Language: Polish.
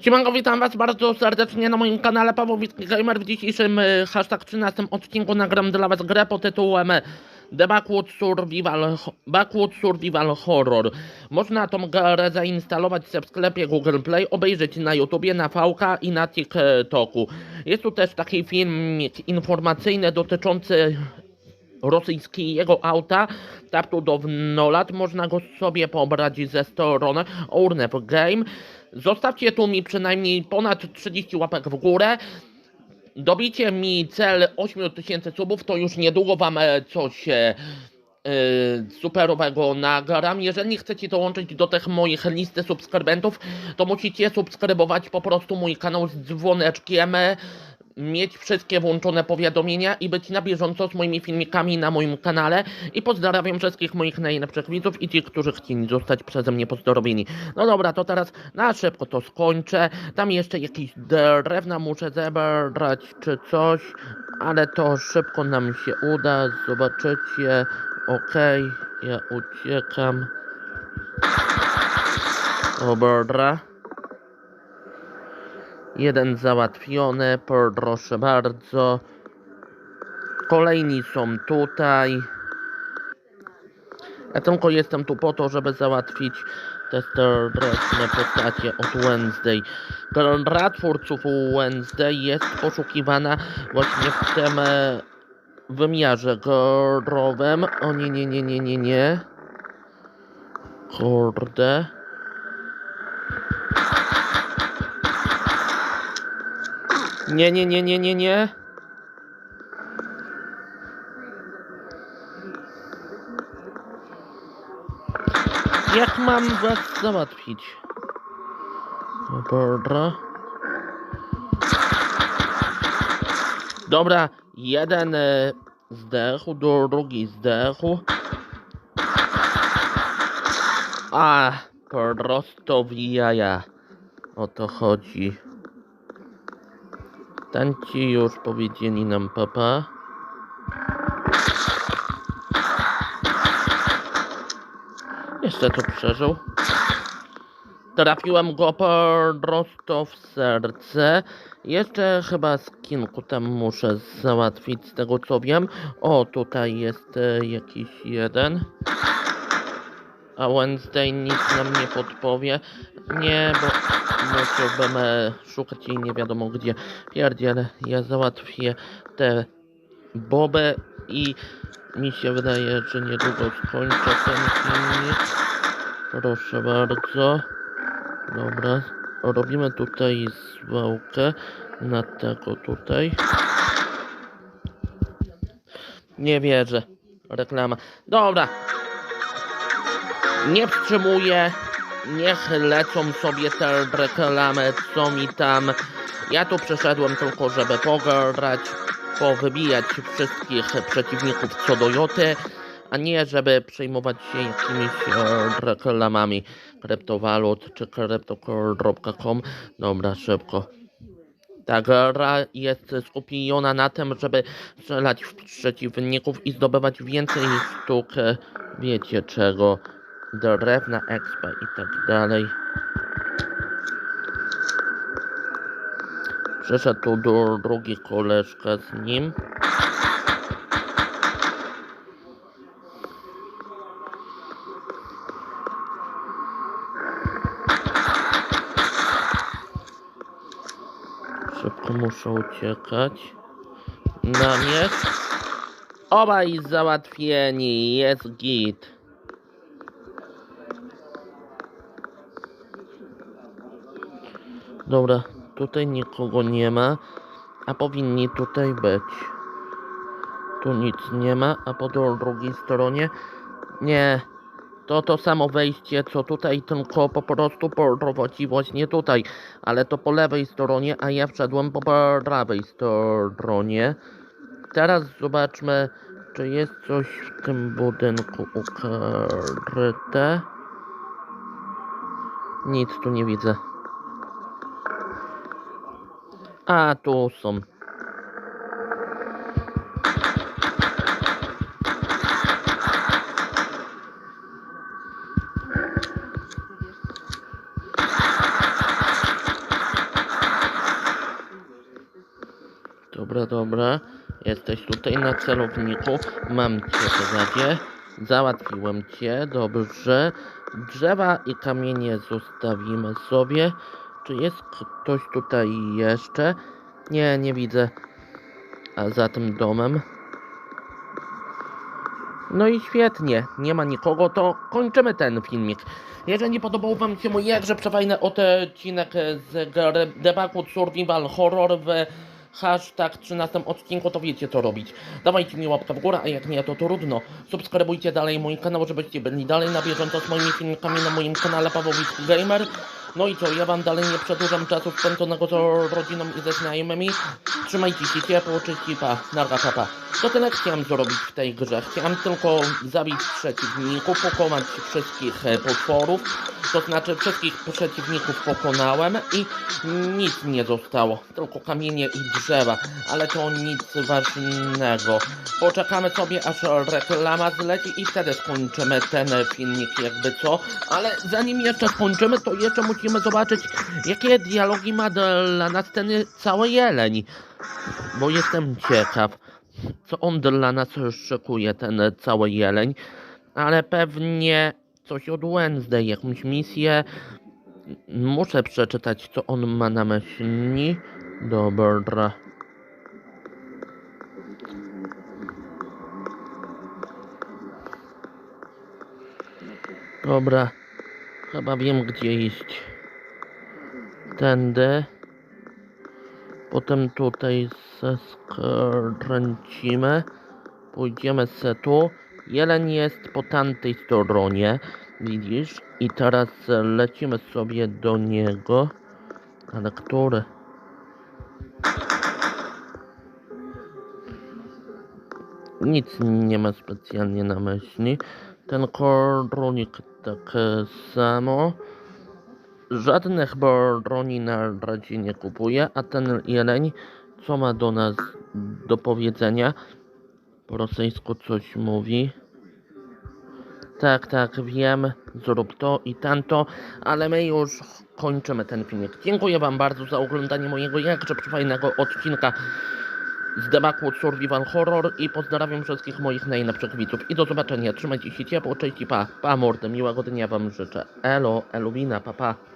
Siemanko, witam was bardzo serdecznie na moim kanale Paweł Gamer. W dzisiejszym y, hashtag 13 odcinku nagram dla was grę pod tytułem The Backwood Survival, Survival Horror. Można tą grę zainstalować w sklepie Google Play, obejrzeć na YouTubie, na VK i na TikToku. Jest tu też taki filmik informacyjny dotyczący rosyjskiego auta Tartu do Nolat. Można go sobie pobrać ze strony Urnew Game. Zostawcie tu mi przynajmniej ponad 30 łapek w górę. Dobicie mi cel 8000 subów, to już niedługo wam e, coś e, e, superowego nagram. Jeżeli chcecie dołączyć do tych moich listy subskrybentów, to musicie subskrybować po prostu mój kanał z dzwoneczkiem, mieć wszystkie włączone powiadomienia i być na bieżąco z moimi filmikami na moim kanale. I pozdrawiam wszystkich moich najlepszych widzów i tych, którzy chcieli zostać przeze mnie pozdrowieni. No dobra, to teraz na szybko to skończę. Tam jeszcze jakieś drewna muszę zebrać czy coś, ale to szybko nam się uda. Zobaczycie. Okej, ja uciekam. Dobra. Jeden załatwiony, proszę bardzo. Kolejni są tutaj. Ja tylko jestem tu po to, żeby załatwić te stereotyczne postacie od Wednesday. Gra twórców Wednesday jest poszukiwana właśnie w tym e, wymiarze growym. O nie, nie, nie, nie, nie, nie. Kurde. Nie, nie, nie, nie, nie, nie. Jak mam was załatwić? Dobra. Dobra, jeden e, drugi zdechł. A, prosto w jaja. O to chodzi. Tanci już powiedzieli nam papa. Jeszcze to przeżył. Trafiłem go prosto w serce. Jeszcze chyba skinku tam muszę załatwić z tego co wiem. O, tutaj jest e, jakiś jeden. A Wednesday nic nam nie podpowie. Nie, bo musiałbym szukać jej nie wiadomo gdzie. Pierdziele, ja załatwię te boby i mi się wydaje, że niedługo skończę ten filmik. Proszę bardzo. Dobra, robimy tutaj zwałkę na tego tutaj. Nie wierzę. Reklama. Dobra, nie wstrzymuję. Niech lecą sobie te reklamy, co mi tam. Ja tu przyszedłem tylko, żeby pograć, powybijać wszystkich przeciwników co do joty, a nie żeby przejmować się jakimiś e, reklamami kryptowalut czy crypto.com. Dobra, szybko. Ta gra jest skupiona na tym, żeby strzelać w przeciwników i zdobywać więcej sztuk, e, wiecie czego, drewna, expa i tak dalej. Przyszedł tu du- drugi koleżka z nim. Szybko muszę uciekać. Na mnie. Obaj załatwieni, jest git. Dobra, tutaj nikogo nie ma, a powinni tutaj być. Tu nic nie ma, a po drugiej stronie nie. To to samo wejście, co tutaj, tylko po prostu prowadzi właśnie tutaj. Ale to po lewej stronie, a ja wszedłem po prawej stronie. Teraz zobaczmy, czy jest coś w tym budynku ukryte. Nic tu nie widzę. A tu są. Dobra, dobra. Jesteś tutaj na celowniku. Mam cię w zasadzie. Załatwiłem cię, dobrze. Drzewa i kamienie zostawimy sobie. Czy jest ktoś tutaj jeszcze? Nie, nie widzę. A za tym domem? No i świetnie, nie ma nikogo, to kończymy ten filmik. Jeżeli podobał Wam się mój jakże przefajny odcinek z Debug Survival Horror w hashtag 13 odcinku, to wiecie co robić. Dawajcie mi łapkę w górę, a jak nie, to trudno. Subskrybujcie dalej mój kanał, żebyście byli dalej na bieżąco z moimi filmikami na moim kanale Pawłowicki Gamer. No i co, ja Wam dalej nie przedłużam czasu spędzonego z rodziną i ze znajomymi. Trzymajcie się ciepło, czyści pa, narga papa. To tyle chciałem zrobić w tej grze. Chciałem tylko zabić przeciwników, pokonać wszystkich e, potworów. To znaczy wszystkich przeciwników pokonałem i nic nie zostało. Tylko kamienie i drzewa, ale to nic ważnego. Poczekamy sobie aż reklama zleci i wtedy skończymy ten filmik jakby co. Ale zanim jeszcze skończymy, to jeszcze musimy zobaczyć jakie dialogi ma dla nas ten cały jeleń. Bo jestem ciekaw, co on dla nas szykuje, ten cały jeleń. Ale pewnie coś od Wednesday, jakąś misję. Muszę przeczytać, co on ma na myśli. Dobra. Dobra. Chyba wiem, gdzie iść. Tędy. Potem tutaj se skręcimy. Pójdziemy se tu. Jeleń jest po tamtej stronie. Widzisz? I teraz lecimy sobie do niego. Ale który? Nic nie ma specjalnie na myśli. Ten koronik tak samo. Żadnych broni na razie nie kupuje, a ten jeleń, co ma do nas do powiedzenia? Po rosyjsku coś mówi. Tak, tak, wiem, zrób to i tamto, ale my już kończymy ten filmik. Dziękuję Wam bardzo za oglądanie mojego jakże fajnego odcinka z Debugwood Survival Horror i pozdrawiam wszystkich moich najlepszych widzów. I do zobaczenia, trzymajcie się ciepło, cześć i pa, pa mordy, miłego dnia Wam życzę. Elo, Eluwina, pa pa.